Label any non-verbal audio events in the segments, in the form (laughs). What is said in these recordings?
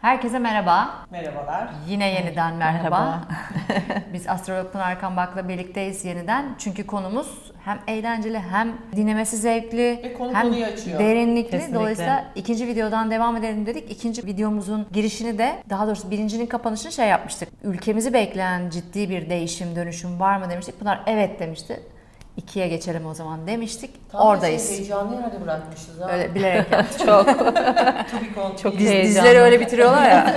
Herkese merhaba. Merhabalar. Yine yeniden merhaba. Merhaba. (laughs) Biz Astrolog Pınar Erkan Bak'la birlikteyiz yeniden. Çünkü konumuz hem eğlenceli hem dinlemesi zevkli Ve konu hem konuyu açıyor. derinlikli. Kesinlikle. Dolayısıyla ikinci videodan devam edelim dedik. İkinci videomuzun girişini de daha doğrusu birincinin kapanışını şey yapmıştık. Ülkemizi bekleyen ciddi bir değişim, dönüşüm var mı demiştik. Pınar evet demişti. İkiye geçelim o zaman demiştik. Tam da Oradayız. Şey, heyecanlı yerde bırakmışız ha. Öyle bilerek. (laughs) Çok. Çok Çok Diz, heyecanlı. dizleri öyle bitiriyorlar ya.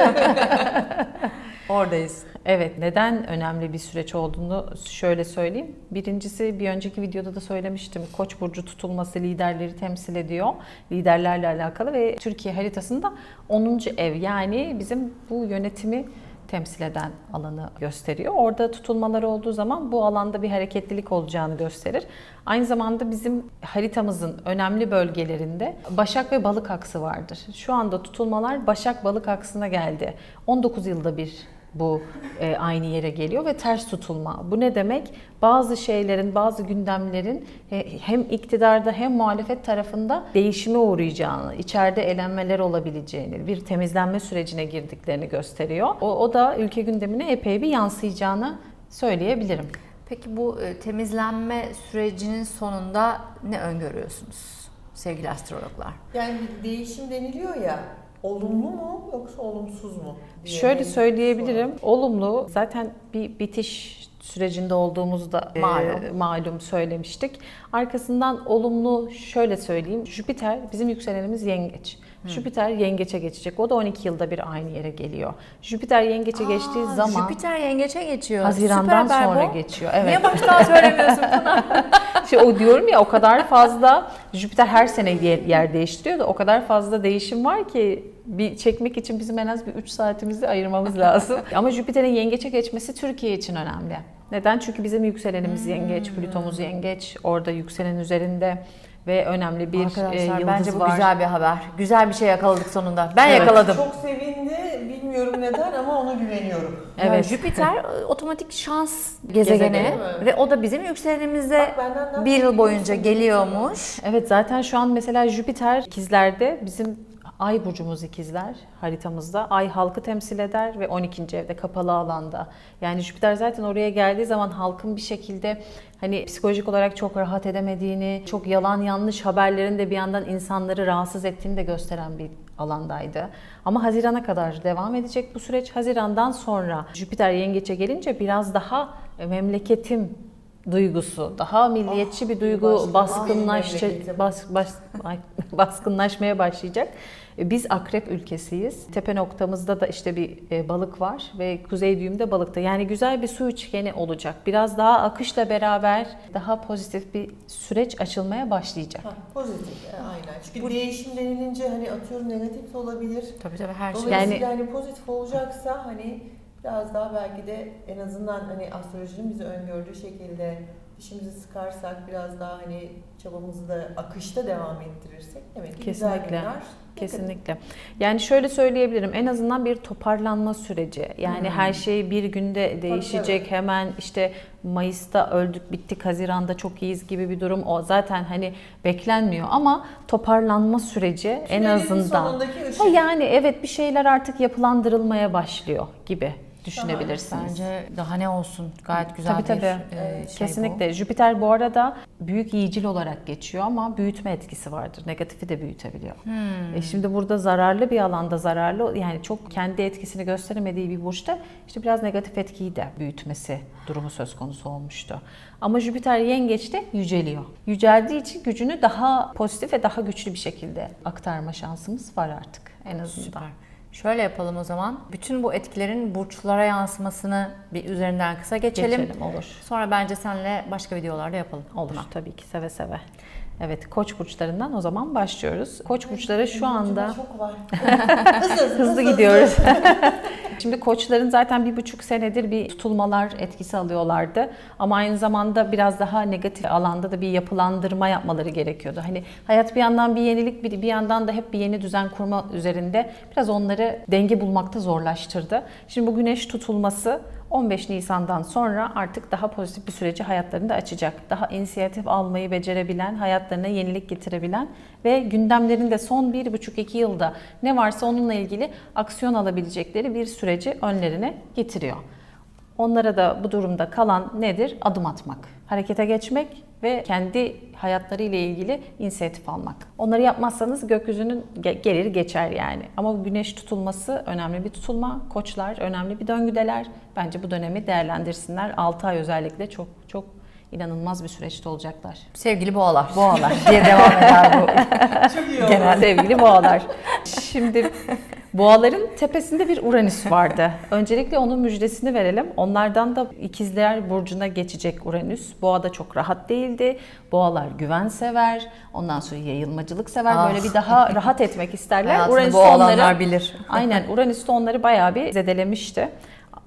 (laughs) Oradayız. Evet, neden önemli bir süreç olduğunu şöyle söyleyeyim. Birincisi bir önceki videoda da söylemiştim. Koç burcu tutulması liderleri temsil ediyor. Liderlerle alakalı ve Türkiye haritasında 10. ev yani bizim bu yönetimi temsil eden alanı gösteriyor. Orada tutulmalar olduğu zaman bu alanda bir hareketlilik olacağını gösterir. Aynı zamanda bizim haritamızın önemli bölgelerinde Başak ve Balık aksı vardır. Şu anda tutulmalar Başak Balık aksına geldi. 19 yılda bir bu e, aynı yere geliyor ve ters tutulma. Bu ne demek? Bazı şeylerin, bazı gündemlerin e, hem iktidarda hem muhalefet tarafında değişime uğrayacağını, içeride elenmeler olabileceğini, bir temizlenme sürecine girdiklerini gösteriyor. O, o da ülke gündemine epey bir yansıyacağını söyleyebilirim. Peki bu e, temizlenme sürecinin sonunda ne öngörüyorsunuz sevgili astrologlar? Yani değişim deniliyor ya. Olumlu mu yoksa olumsuz mu? Şöyle söyleyebilirim. Olumlu zaten bir bitiş sürecinde olduğumuzda e, Malum. malum söylemiştik. Arkasından olumlu şöyle söyleyeyim. Jüpiter bizim yükselenimiz yengeç. Jüpiter yengeçe geçecek. O da 12 yılda bir aynı yere geliyor. Jüpiter yengeçe geçtiği Aa, zaman Jüpiter yengeçe geçiyor. Haziran'dan Süper sonra bu. geçiyor. Evet. Niye baştan (laughs) söylemiyorsun bunu? İşte o diyorum ya o kadar fazla Jüpiter her sene yer, yer değiştiriyor da o kadar fazla değişim var ki bir çekmek için bizim en az bir 3 saatimizi ayırmamız lazım. (laughs) Ama Jüpiter'in yengeçe geçmesi Türkiye için önemli. Neden? Çünkü bizim yükselenimiz yengeç, Plütomuz yengeç, orada yükselen üzerinde ve önemli bir e, Arkadaşlar yıldız bence bu var. güzel bir haber. Güzel bir şey yakaladık sonunda. Ben Evet. yakaladım. Çok sevindi. Bilmiyorum neden ama ona güveniyorum. Evet. Evet. Jüpiter (laughs) e, otomatik şans gezegeni Gezegeni mi? ve o da bizim Bak daha bir yıl boyunca geliyormuş. Evet zaten şu an mesela Jüpiter ikizlerde bizim Ay burcumuz ikizler haritamızda. Ay halkı temsil eder ve 12. evde kapalı alanda. Yani Jüpiter zaten oraya geldiği zaman halkın bir şekilde hani psikolojik olarak çok rahat edemediğini, çok yalan yanlış haberlerin de bir yandan insanları rahatsız ettiğini de gösteren bir alandaydı. Ama Haziran'a kadar devam edecek bu süreç. Haziran'dan sonra Jüpiter yengeçe gelince biraz daha e, memleketim duygusu, daha milliyetçi bir duygu başka- baskınlaşacak, memleketim. bas, bas, ay, (laughs) baskınlaşmaya başlayacak. E, Biz akrep ülkesiyiz. Tepe noktamızda da işte bir e, balık var ve kuzey düğümde balıkta. Yani güzel bir su üçgeni olacak. Biraz daha akışla beraber daha pozitif bir süreç açılmaya başlayacak. Ha, pozitif. e, Aynen. Çünkü değişim denilince hani atıyorum negatif de olabilir. Tabii tabii her şey. Dolayısıyla hani pozitif olacaksa hani biraz daha belki de en azından hani astrolojinin bizi öngördüğü şekilde dişimizi sıkarsak biraz daha hani çabamızı da akışta devam ettirirsek demek ki güzel Kesinlikle. günler Kesinlikle. Yani şöyle söyleyebilirim. En azından bir toparlanma süreci. Yani her şey bir günde değişecek. tabii. Hemen işte Mayıs'ta öldük, bittik, Haziran'da çok iyiyiz gibi bir durum. O zaten hani beklenmiyor ama toparlanma süreci en Tünelin azından. sonundaki ışık. Ha yani evet bir şeyler artık yapılandırılmaya başlıyor gibi düşünebilirsiniz. Bence daha ne olsun gayet güzel Tabii bir tabii. e, şey Kesinlikle. Jüpiter bu arada büyük yiyicil olarak geçiyor ama büyütme etkisi vardır. Negatifi de büyütebiliyor. Hmm. E şimdi burada zararlı bir alanda zararlı yani çok kendi etkisini gösteremediği bir burçta işte biraz negatif etkiyi de büyütmesi durumu söz konusu olmuştu. Ama Jüpiter yengeçte yüceliyor. Yüceldiği için gücünü daha pozitif ve daha güçlü bir şekilde aktarma şansımız var artık en bu. azından. Süper. Şöyle yapalım o zaman. Bütün bu etkilerin burçlara yansımasını bir üzerinden kısa geçelim. Geçelim, olur. Sonra bence seninle başka videolarda yapalım. Olur tabii ki seve seve. Evet koç burçlarından o zaman başlıyoruz. Koç burçları şu anda Çok var. (laughs) hızlı, hızlı, hızlı gidiyoruz. (laughs) Şimdi koçların zaten bir buçuk senedir bir tutulmalar etkisi alıyorlardı. Ama aynı zamanda biraz daha negatif alanda da bir yapılandırma yapmaları gerekiyordu. Hani hayat bir yandan bir yenilik bir, bir yandan da hep bir yeni düzen kurma üzerinde biraz onları denge bulmakta zorlaştırdı. Şimdi bu güneş tutulması 15 Nisan'dan sonra artık daha pozitif bir süreci hayatlarında açacak. Daha inisiyatif almayı becerebilen, hayatlarına yenilik getirebilen ve gündemlerinde son 1,5-2 yılda ne varsa onunla ilgili aksiyon alabilecekleri bir süreci önlerine getiriyor. Onlara da bu durumda kalan nedir? Adım atmak, harekete geçmek ve kendi hayatları ile ilgili inisiyatif almak. Onları yapmazsanız gökyüzünün ge- gelir geçer yani. Ama bu güneş tutulması önemli bir tutulma. Koçlar önemli bir döngüdeler. Bence bu dönemi değerlendirsinler. 6 ay özellikle çok çok inanılmaz bir süreçte olacaklar. Sevgili boğalar. Boğalar diye devam eder bu. (laughs) Çok iyi Genel sevgili boğalar. Şimdi boğaların tepesinde bir Uranüs vardı. (laughs) Öncelikle onun müjdesini verelim. Onlardan da ikizler burcuna geçecek Uranüs. Boğa da çok rahat değildi. Boğalar güven sever. Ondan sonra yayılmacılık sever. Ah. Böyle bir daha rahat etmek isterler. Uranüs olanlar bilir. (laughs) Aynen Uranüs de onları bayağı bir zedelemişti.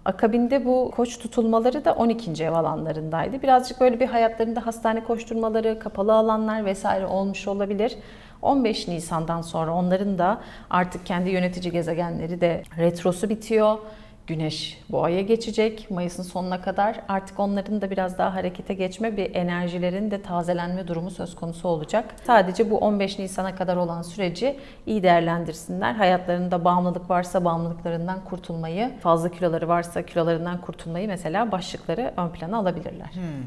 Akabinde bu koç tutulmaları da 12. ev alanlarındaydı. Birazcık böyle bir hayatlarında hastane koşturmaları, kapalı alanlar vesaire olmuş olabilir. 15 Nisan'dan sonra onların da artık kendi yönetici gezegenleri de retrosu bitiyor. Güneş boğaya geçecek Mayıs'ın sonuna kadar. Artık onların da biraz daha harekete geçme bir enerjilerin de tazelenme durumu söz konusu olacak. Sadece bu 15 Nisan'a kadar olan süreci iyi değerlendirsinler. Hayatlarında bağımlılık varsa bağımlılıklarından kurtulmayı, fazla kiloları varsa kilolarından kurtulmayı mesela başlıkları ön plana alabilirler. İyi,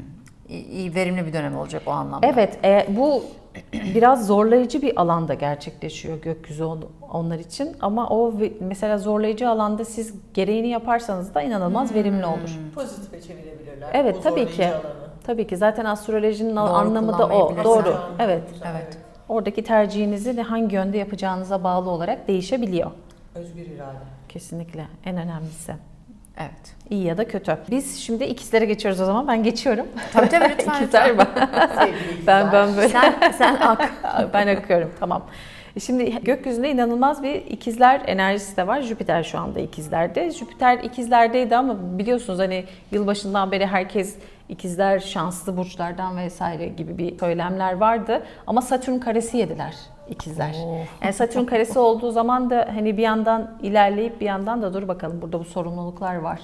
iyi, verimli bir dönem olacak o anlamda. Evet, e, bu (clears throat) biraz zorlayıcı bir alanda gerçekleşiyor gökyüzü on- onlar için. Ama o mesela zorlayıcı alanda siz gereğini yaparsanız da inanılmaz verimli olur. Pozitife çevirebilirler. Evet, o tabii ki. alanı. Tabii ki zaten astrolojinin Doğru anlamı da o. Doğru. Evet. Evet. Oradaki tercihinizi de hangi yönde yapacağınıza bağlı olarak değişebiliyor. Özgür irade. Kesinlikle en önemlisi. Evet. İyi ya da kötü. Biz şimdi ikizlere geçiyoruz o zaman. Ben geçiyorum. Tabii tabii lütfen. (laughs) İkizler ben. Sevgili ben ben böyle. sen, sen ak. (laughs) ben akıyorum tamam. Şimdi gökyüzünde inanılmaz bir ikizler enerjisi de var. Jüpiter şu anda ikizlerde. Jüpiter ikizlerdeydi ama biliyorsunuz hani yılbaşından beri herkes ikizler şanslı burçlardan vesaire gibi bir söylemler vardı. Ama Satürn karesi yediler ikizler. Oo. Yani Satürn karesi olduğu zaman da hani bir yandan ilerleyip bir yandan da dur bakalım burada bu sorumluluklar var.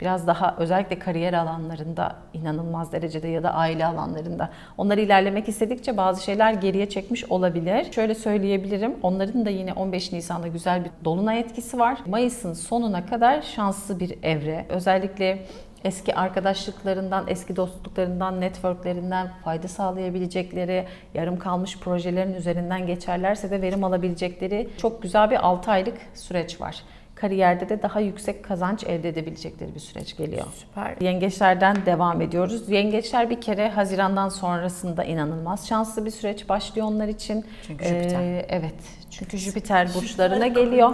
Biraz daha özellikle kariyer alanlarında inanılmaz derecede ya da aile alanlarında. Onları ilerlemek istedikçe bazı şeyler geriye çekmiş olabilir. Şöyle söyleyebilirim. Onların da yine 15 Nisan'da güzel bir dolunay etkisi var. Mayıs'ın sonuna kadar şanslı bir evre. Özellikle eski arkadaşlıklarından, eski dostluklarından, networklerinden fayda sağlayabilecekleri, yarım kalmış projelerin üzerinden geçerlerse de verim alabilecekleri çok güzel bir 6 aylık süreç var. Kariyerde de daha yüksek kazanç elde edebilecekleri bir süreç geliyor. Süper. Yengeçlerden devam ediyoruz. Yengeçler bir kere Haziran'dan sonrasında inanılmaz şanslı bir süreç başlıyor onlar için. Çünkü Jüpiter. Ee, evet. Çünkü Jüpiter burçlarına geliyor.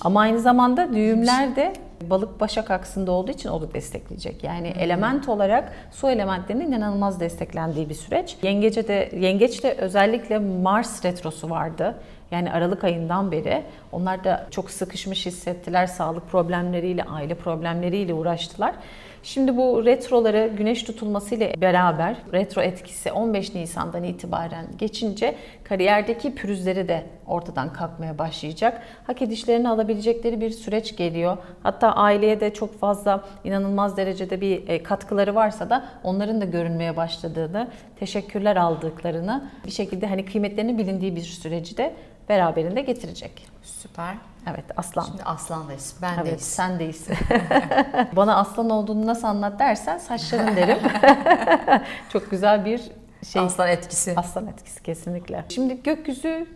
Ama aynı zamanda düğümler de balık başak aksında olduğu için o da destekleyecek. Yani element olarak su elementlerinin inanılmaz desteklendiği bir süreç. Yengece de yengeçte özellikle Mars retrosu vardı. Yani Aralık ayından beri onlar da çok sıkışmış hissettiler. Sağlık problemleriyle, aile problemleriyle uğraştılar. Şimdi bu retroları güneş tutulmasıyla beraber retro etkisi 15 Nisan'dan itibaren geçince kariyerdeki pürüzleri de ortadan kalkmaya başlayacak. Hak edişlerini alabilecekleri bir süreç geliyor. Hatta aileye de çok fazla inanılmaz derecede bir e, katkıları varsa da onların da görünmeye başladığını, teşekkürler aldıklarını bir şekilde hani kıymetlerini bilindiği bir süreci de beraberinde getirecek. Süper. Evet aslan. Şimdi aslandayız. Ben Evet, deyiz. sendeyiz. (laughs) Bana aslan olduğunu nasıl anlat dersen saçların derim. (laughs) Çok güzel bir şey. Aslan etkisi. Aslan etkisi kesinlikle. Şimdi gökyüzü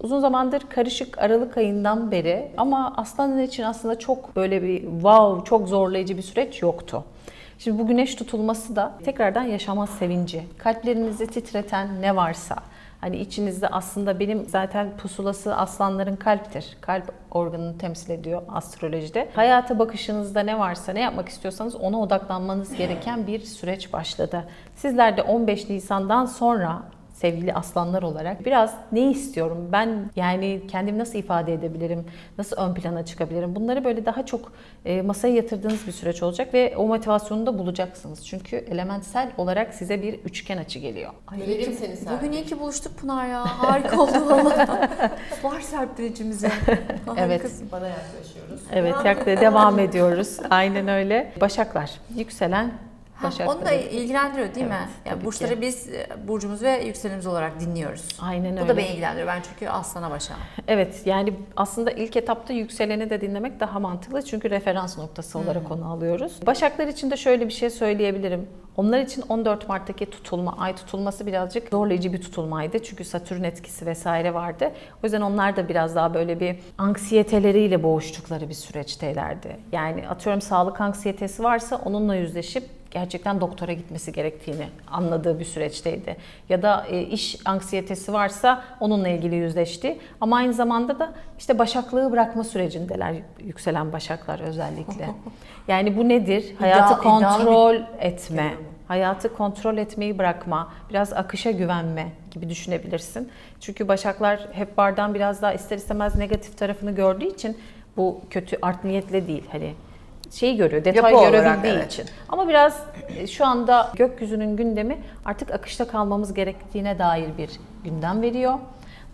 uzun zamandır karışık Aralık ayından beri ama aslanın için aslında çok böyle bir wow, çok zorlayıcı bir süreç yoktu. Şimdi bu güneş tutulması da tekrardan yaşama sevinci, kalplerinizi titreten ne varsa, Hani içinizde aslında benim zaten pusulası aslanların kalptir. Kalp organını temsil ediyor astrolojide. Hayata bakışınızda ne varsa, ne yapmak istiyorsanız ona odaklanmanız gereken bir süreç başladı. Sizler de 15 Nisan'dan sonra sevgili aslanlar olarak biraz ne istiyorum? Ben yani kendimi nasıl ifade edebilirim? Nasıl ön plana çıkabilirim? Bunları böyle daha çok e, masaya yatırdığınız bir süreç olacak ve o motivasyonu da bulacaksınız. Çünkü elementsel olarak size bir üçgen açı geliyor. Ay, Görelim iyi ki- seni Serpil. Bugün iyi ki buluştuk Pınar ya. Harika oldu valla. (laughs) Var içimize. Harikasın. (laughs) Bana yaklaşıyoruz. Evet, yaklaşık devam ediyoruz. Aynen öyle. Başaklar, yükselen Ha, Başaklar. onu da ilgilendiriyor değil mi? Evet, Yani tabii burçları ki. biz e, burcumuz ve yükselenimiz olarak dinliyoruz. Aynen Bu öyle. da beni ilgilendiriyor. Ben çünkü aslana başağım. Evet yani aslında ilk etapta yükseleni de dinlemek daha mantıklı çünkü referans noktası olarak onu alıyoruz. Başaklar için de şöyle bir şey söyleyebilirim. Onlar için 14 Mart'taki tutulma, ay tutulması birazcık zorlayıcı bir tutulmaydı. Çünkü Satürn etkisi vesaire vardı. O yüzden onlar da biraz daha böyle bir anksiyeteleriyle boğuştukları bir süreçtelerdi. Yani atıyorum sağlık anksiyetesi varsa onunla yüzleşip gerçekten doktora gitmesi gerektiğini anladığı bir süreçteydi. Ya da e, iş anksiyetesi varsa onunla ilgili yüzleşti. Ama aynı zamanda da işte başaklığı bırakma sürecindeler yükselen başaklar özellikle. (laughs) Yani bu nedir? Hayatı İddia- kontrol etme, hayatı kontrol etmeyi bırakma, biraz akışa güvenme gibi düşünebilirsin. Çünkü başaklar hep bardağın biraz daha ister istemez negatif tarafını gördüğü için bu kötü art niyetle değil hani şeyi görüyor, detay Yapı olarak, görebildiği evet. için. Ama biraz e, şu anda gökyüzünün gündemi artık akışta kalmamız gerektiğine dair bir gündem veriyor.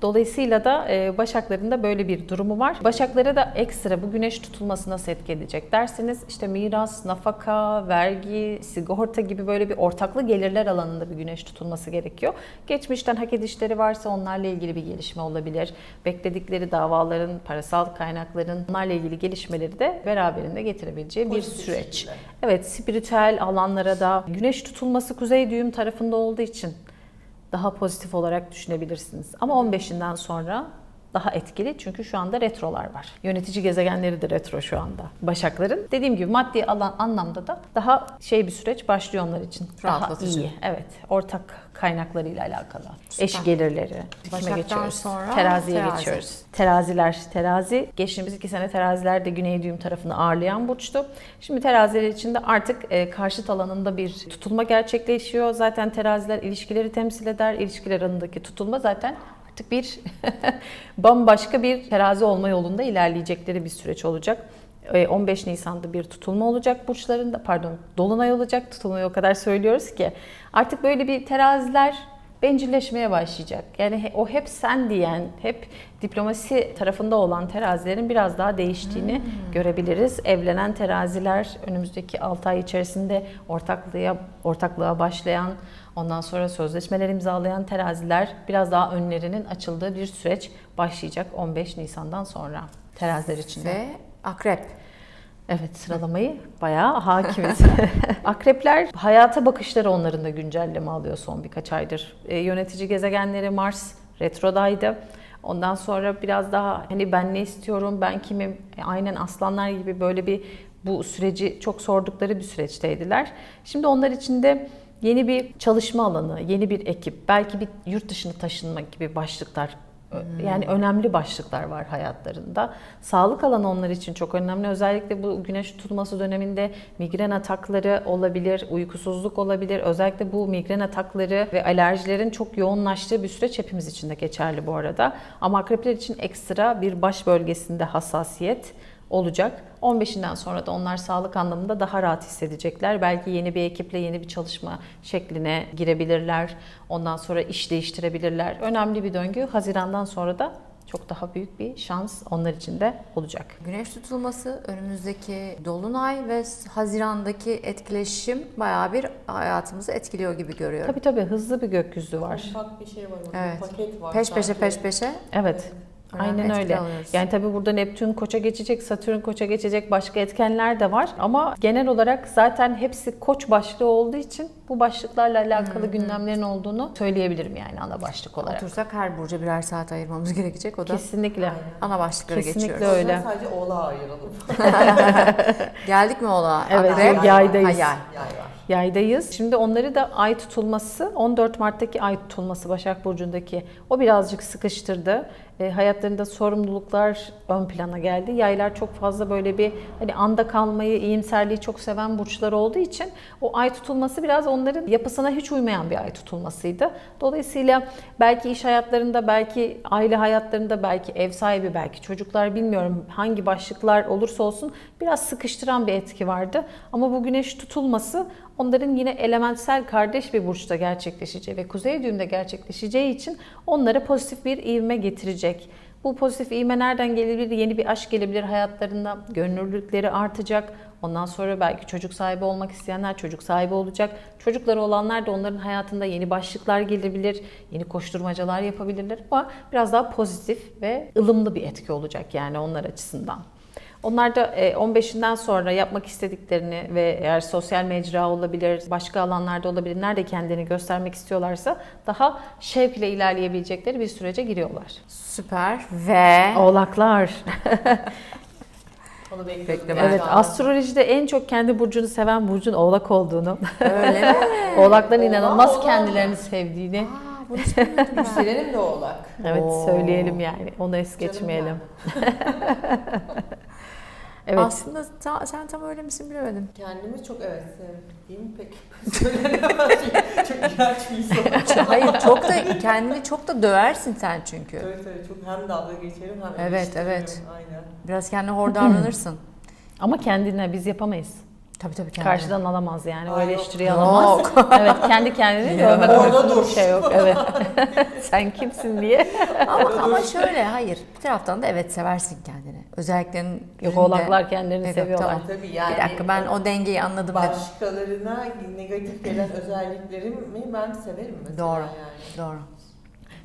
Dolayısıyla da e, Başakların da böyle bir durumu var. Başaklara da ekstra bu güneş tutulması nasıl etki edecek derseniz işte miras, nafaka, vergi, sigorta gibi böyle bir ortaklı gelirler alanında bir güneş tutulması gerekiyor. Geçmişten hak edişleri varsa onlarla ilgili bir gelişme olabilir. Bekledikleri davaların, parasal kaynakların onlarla ilgili gelişmeleri de beraberinde getirebileceği bir süreç. Evet, spiritüel alanlara da güneş tutulması kuzey düğüm tarafında olduğu için daha pozitif olarak düşünebilirsiniz. Ama 15'inden sonra daha etkili çünkü şu anda retrolar var. Yönetici gezegenleri de retro şu anda. Başakların dediğim gibi maddi alan anlamda da daha şey bir süreç başlıyor onlar için. Daha Rahatlatıcı. iyi. Evet. Ortak kaynaklarıyla alakalı. Süper. Eş gelirleri. Başaktan geçiyoruz? sonra Teraziye terazi. geçiyoruz. Teraziler, terazi. Geçtiğimiz iki sene teraziler de güney düğüm tarafını ağırlayan burçtu. Şimdi teraziler için de artık e, karşıt alanında bir tutulma gerçekleşiyor. Zaten teraziler ilişkileri temsil eder. İlişkiler alanındaki tutulma zaten artık bir (laughs) bambaşka bir terazi olma yolunda ilerleyecekleri bir süreç olacak. E, 15 Nisan'da bir tutulma olacak burçlarında, pardon dolunay olacak. Tutulmayı o kadar söylüyoruz ki. Artık böyle bir teraziler bencilleşmeye başlayacak. Yani o hep sen diyen, hep diplomasi tarafında olan terazilerin biraz daha değiştiğini görebiliriz. Evlenen teraziler önümüzdeki 6 ay içerisinde ortaklığa ortaklığa başlayan, ondan sonra sözleşmeler imzalayan teraziler biraz daha önlerinin açıldığı bir süreç başlayacak 15 Nisan'dan sonra teraziler için. Ve akrep. Evet sıralamayı bayağı hakimiz. (laughs) Akrepler hayata bakışları onların da güncelleme alıyor son birkaç aydır. E, yönetici gezegenleri Mars retrodaydı. Ondan sonra biraz daha hani ben ne istiyorum, ben kimim, E, aynen aslanlar gibi böyle bir bu süreci çok sordukları bir süreçteydiler. Şimdi onlar için de yeni bir çalışma alanı, yeni bir ekip, belki bir yurt dışına taşınmak gibi başlıklar Yani önemli başlıklar var hayatlarında. Sağlık alanı onlar için çok önemli. Özellikle bu güneş tutulması döneminde migren atakları olabilir, uykusuzluk olabilir. Özellikle bu migren atakları ve alerjilerin çok yoğunlaştığı bir süreç hepimiz için de geçerli bu arada. Ama akrepler için ekstra bir baş bölgesinde hassasiyet olacak. 15'inden sonra da onlar sağlık anlamında daha rahat hissedecekler. Belki yeni bir ekiple yeni bir çalışma şekline girebilirler. Ondan sonra iş değiştirebilirler. Önemli bir döngü. Hazirandan sonra da çok daha büyük bir şans onlar için de olacak. Güneş tutulması, önümüzdeki dolunay ve Haziran'daki etkileşim bayağı bir hayatımızı etkiliyor gibi görüyorum. Tabii tabii hızlı bir gökyüzü var. Ufak bir şey var orada. Evet. Paket var. Peş peşe sanki. peş peşe. Evet. Önemli Aynen öyle. alıyoruz. Yani tabii burada Neptün koça geçecek, Satürn koça geçecek, başka etkenler de var. Ama genel olarak zaten hepsi koç başlığı olduğu için bu başlıklarla alakalı gündemlerin olduğunu söyleyebilirim yani ana başlık olarak. Otursak her burca birer saat ayırmamız gerekecek. O da Kesinlikle. ana başlıklara Kesinlikle geçiyoruz. öyle. O yüzden Sadece oğlağa ayıralım. (laughs) (laughs) Geldik mi ola? Evet, Akrep. yaydayız. Ha, yay. Yay var. Yaydayız. Şimdi onları da ay tutulması, 14 Mart'taki ay tutulması Başak Burcu'ndaki o birazcık sıkıştırdı. E, hayatlarında sorumluluklar ön plana geldi. Yaylar çok fazla böyle bir hani anda kalmayı, iyimserliği çok seven burçlar olduğu için o ay tutulması biraz onların yapısına hiç uymayan bir ay tutulmasıydı. Dolayısıyla belki iş hayatlarında, belki aile hayatlarında, belki ev sahibi, belki çocuklar bilmiyorum hangi başlıklar olursa olsun biraz sıkıştıran bir etki vardı. Ama bu güneş tutulması onların yine elementsel kardeş bir burçta gerçekleşeceği ve kuzey düğümde gerçekleşeceği için onlara pozitif bir ivme getirecek. Bu pozitif ivme nereden gelebilir? Yeni bir aşk gelebilir hayatlarında. Gönüllülükleri artacak. Ondan sonra belki çocuk sahibi olmak isteyenler çocuk sahibi olacak. Çocukları olanlar da onların hayatında yeni başlıklar gelebilir. Yeni koşturmacalar yapabilirler ama biraz daha pozitif ve ılımlı bir etki olacak yani onlar açısından. Onlar da e, 15'inden sonra yapmak istediklerini ve eğer sosyal mecra olabilir, başka alanlarda olabilir, nerede kendini göstermek istiyorlarsa daha şevkle ilerleyebilecekleri bir sürece giriyorlar. Süper ve Oğlaklar. (laughs) Onu bekliyordum. Evet, astrolojide en çok kendi burcunu seven burcun oğlak olduğunu, öyle mi? (laughs) oğlakların Oğlak, inanılmaz oğlak. kendilerini sevdiğini Aa, bunu. Yükselenim de oğlak. evet Oo. söyleyelim yani. Onu es geçmeyelim. (laughs) Evet. Aslında ta- sen tam öyle misin bilemedim. Kendimi çok evet sevdiğim pek (laughs) söylenemez. çok iğrenç bir insan. (laughs) Hayır çok da kendini çok da döversin sen çünkü. Evet evet çok hem dalga geçerim hem Evet, evet. Aynen. Biraz kendine hor davranırsın. (clears throat) Ama kendine biz yapamayız. Tabii tabii kendine. Karşıdan alamaz yani. O Ay, yok. eleştiriyi alamaz. Yok. (laughs) evet kendi kendini Ya. dövmek Orada bir dur. şey yok. Evet. (laughs) Sen kimsin diye. (laughs) ama, ama şöyle hayır. Bir taraftan da evet seversin kendini. Özelliklerin Yok birinde- oğlaklar kendilerini Evet, seviyorlar. tamam. Tabii yani. Bir dakika ben o dengeyi anladım dedim. Başkalarına negatif gelen özelliklerimi ben severim mesela Doğru. yani. Doğru.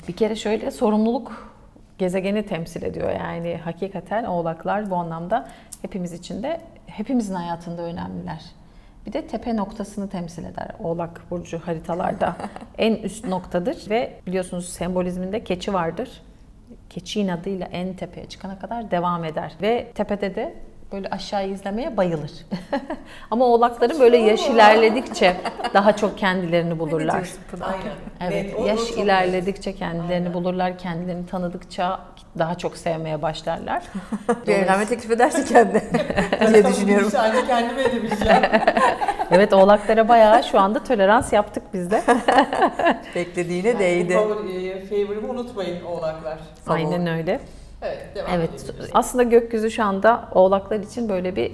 Bir kere şöyle sorumluluk gezegeni temsil ediyor. Yani hakikaten oğlaklar bu anlamda hepimiz için de hepimizin hayatında önemliler. Bir de tepe noktasını temsil eder Oğlak Burcu haritalarda. (laughs) en üst noktadır ve biliyorsunuz sembolizminde keçi vardır. Keçi inadıyla en tepeye çıkana kadar devam eder. Ve tepede de böyle aşağı izlemeye bayılır. (laughs) Ama oğlakların böyle yaş ilerledikçe daha çok kendilerini bulurlar. Aynen. Evet, o yaş ilerledikçe kendilerini Aynen. bulurlar, kendilerini tanıdıkça daha çok sevmeye başlarlar. (laughs) Bir evlenme teklif ederse kendine net. (laughs) diye düşünüyorum. Sadece kendime edebileceğim. Evet, oğlaklara bayağı şu anda tolerans yaptık biz de. Beklediğine değdi. Favori, e, favorimi unutmayın oğlaklar. Aynen öyle. Evet devam Evet, aslında gökyüzü şu anda oğlaklar için böyle bir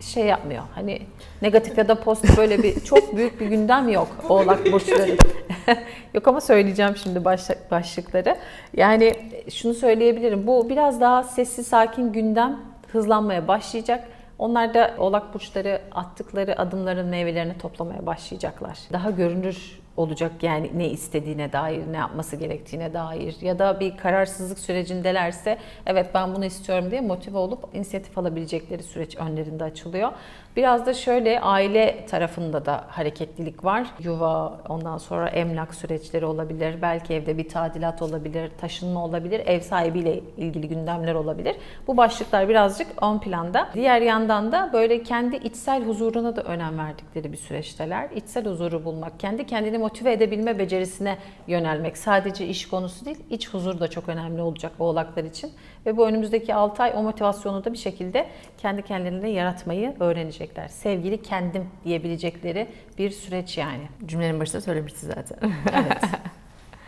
şey yapmıyor. Hani negatif ya da pozitif böyle bir (laughs) çok büyük bir gündem yok oğlak burçları. (laughs) yok ama söyleyeceğim şimdi başlık, başlıkları. Yani şunu söyleyebilirim. Bu biraz daha sessiz sakin gündem hızlanmaya başlayacak. Onlar da oğlak burçları attıkları adımların meyvelerini toplamaya başlayacaklar. Daha görünür olacak yani ne istediğine dair, ne yapması gerektiğine dair ya da bir kararsızlık sürecindelerse evet ben bunu istiyorum diye motive olup inisiyatif alabilecekleri süreç önlerinde açılıyor. Biraz da şöyle aile tarafında da hareketlilik var. Yuva, ondan sonra emlak süreçleri olabilir, belki evde bir tadilat olabilir, taşınma olabilir, ev sahibiyle ilgili gündemler olabilir. Bu başlıklar birazcık ön planda. Diğer yandan da böyle kendi içsel huzuruna da önem verdikleri bir süreçteler. İçsel huzuru bulmak, kendi kendini motive edebilme becerisine yönelmek. Sadece iş konusu değil, iç huzur da çok önemli olacak oğlaklar için. Ve bu önümüzdeki 6 ay o motivasyonu da bir şekilde kendi kendilerine yaratmayı öğrenecekler. Sevgili kendim diyebilecekleri bir süreç yani. Cümlenin başında söylemişti zaten. Evet. (laughs)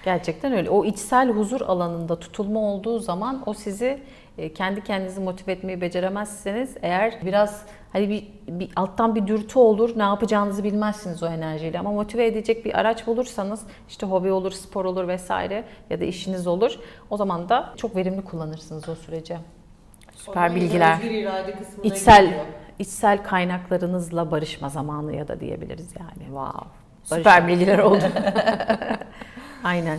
Gerçekten öyle. O içsel huzur alanında tutulma olduğu zaman o sizi e, kendi kendinizi motive etmeyi beceremezseniz eğer biraz hani bir, bir alttan bir dürtü olur ne yapacağınızı bilmezsiniz o enerjiyle ama motive edecek bir araç bulursanız işte hobi olur, spor olur vesaire ya da işiniz olur o zaman da çok verimli kullanırsınız o sürece. Süper bilgiler. İrade kısmına İçsel giriyor. içsel kaynaklarınızla barışma zamanı ya da diyebiliriz yani. Wow. Barış- Süper bilgiler oldu. (laughs) Aynen.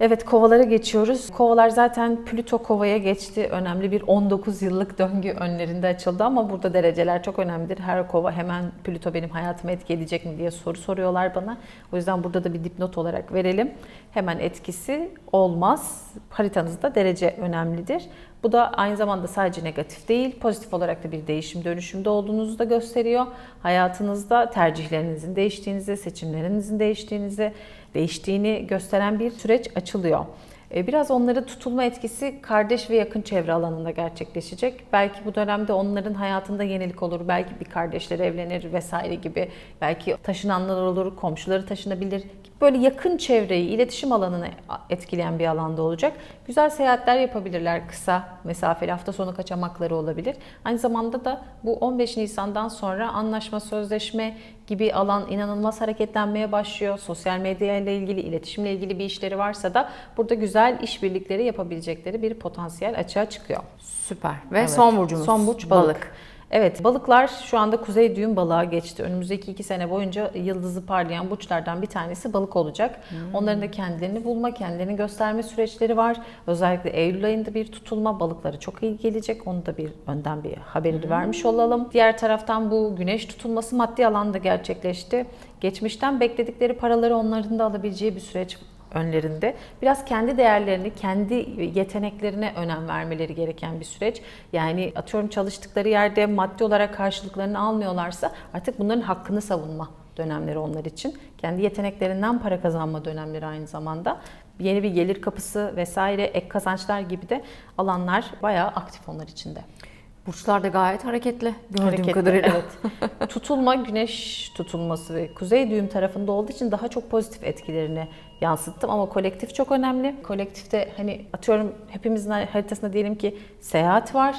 Evet kovalara geçiyoruz. Kovalar zaten Plüto kovaya geçti. Önemli bir 19 yıllık döngü önlerinde açıldı ama burada dereceler çok önemlidir. Her kova hemen Plüto benim hayatımı etki edecek mi diye soru soruyorlar bana. O yüzden burada da bir dipnot olarak verelim. Hemen etkisi olmaz. Haritanızda derece önemlidir. Bu da aynı zamanda sadece negatif değil, pozitif olarak da bir değişim dönüşümde olduğunuzu da gösteriyor. Hayatınızda tercihlerinizin değiştiğinizi, seçimlerinizin değiştiğinizi, değiştiğini gösteren bir süreç açılıyor. E, Biraz onların tutulma etkisi kardeş ve yakın çevre alanında gerçekleşecek. Belki bu dönemde onların hayatında yenilik olur. Belki bir kardeşleri evlenir vesaire gibi. Belki taşınanlar olur, komşuları taşınabilir. Böyle yakın çevreyi, iletişim alanını etkileyen bir alanda olacak. Güzel seyahatler yapabilirler. Kısa mesafeli hafta sonu kaçamakları olabilir. Aynı zamanda da bu 15 Nisan'dan sonra anlaşma, sözleşme gibi alan inanılmaz hareketlenmeye başlıyor. Sosyal medya ile ilgili, iletişimle ilgili bir işleri varsa da burada güzel işbirlikleri yapabilecekleri bir potansiyel açığa çıkıyor. Süper. Ve Evet. son burcumuz. Son burç balık. Evet balıklar şu anda kuzey düğüm balığa geçti. Önümüzdeki iki sene boyunca yıldızı parlayan burçlardan bir tanesi balık olacak. Onların da kendilerini bulma, kendilerini gösterme süreçleri var. Özellikle Eylül ayında bir tutulma balıkları çok iyi gelecek. Onu da bir önden bir haberini vermiş olalım. Diğer taraftan bu güneş tutulması maddi alanda gerçekleşti. Geçmişten bekledikleri paraları onların da alabileceği bir süreç önlerinde. Biraz kendi değerlerini, kendi yeteneklerine önem vermeleri gereken bir süreç. Yani atıyorum çalıştıkları yerde maddi olarak karşılıklarını almıyorlarsa artık bunların hakkını savunma dönemleri onlar için. Kendi yeteneklerinden para kazanma dönemleri aynı zamanda. Yeni bir gelir kapısı vesaire ek kazançlar gibi de alanlar bayağı aktif onlar için de. Burçlar da gayet hareketli gördüğüm Hareketli, kadarıyla. Evet. Tutulma güneş tutulması ve kuzey düğüm tarafında olduğu için daha çok pozitif etkilerini yansıttım ama kolektif çok önemli. Kolektifte hani atıyorum hepimizin haritasında diyelim ki seyahat var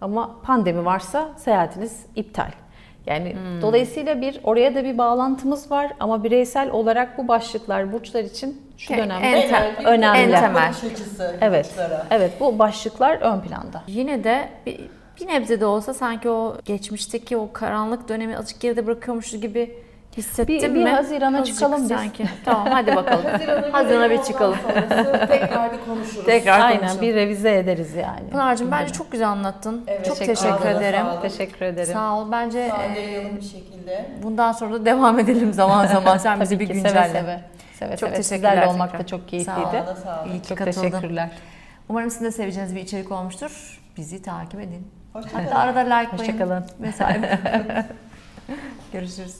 ama pandemi varsa seyahatiniz iptal. Yani dolayısıyla bir oraya da bir bağlantımız var ama bireysel olarak bu başlıklar burçlar için şu Ke- dönemde en- bir önemli. en temel. Evet. burçlara. Evet bu başlıklar ön planda. Yine de bir, bir nebze de olsa sanki o geçmişteki o karanlık dönemi azıcık geride bırakıyormuşuz gibi hissettim Bir- mi? bir Haziran'a Azıcık çıkalım biz. sanki. tamam hadi bakalım. Haziran'a (laughs) Haziran'a bir çıkalım. tekrar bir konuşuruz. Tekrar Aynen konuşalım. bir revize ederiz yani. Pınar'cığım bence çok güzel anlattın. Evet, çok teşekkür teşekkür ederim. Sağ olun. Teşekkür ederim. Sağ ol. Bence e, bir şekilde. bundan sonra da devam edelim zaman zaman. Sen (laughs) bizi bir güncelle. Seve seve. Seve Çok seve. teşekkürler Sizlerle olmak da çok Sağ keyifliydi. Sağ sağ olun. İyi ki Çok katıldın. teşekkürler. Umarım sizin de seveceğiniz bir içerik olmuştur. Bizi takip edin. Hoşçakalın. Hatta arada likelayın Hoşçakalın. vesaire. (laughs) Görüşürüz.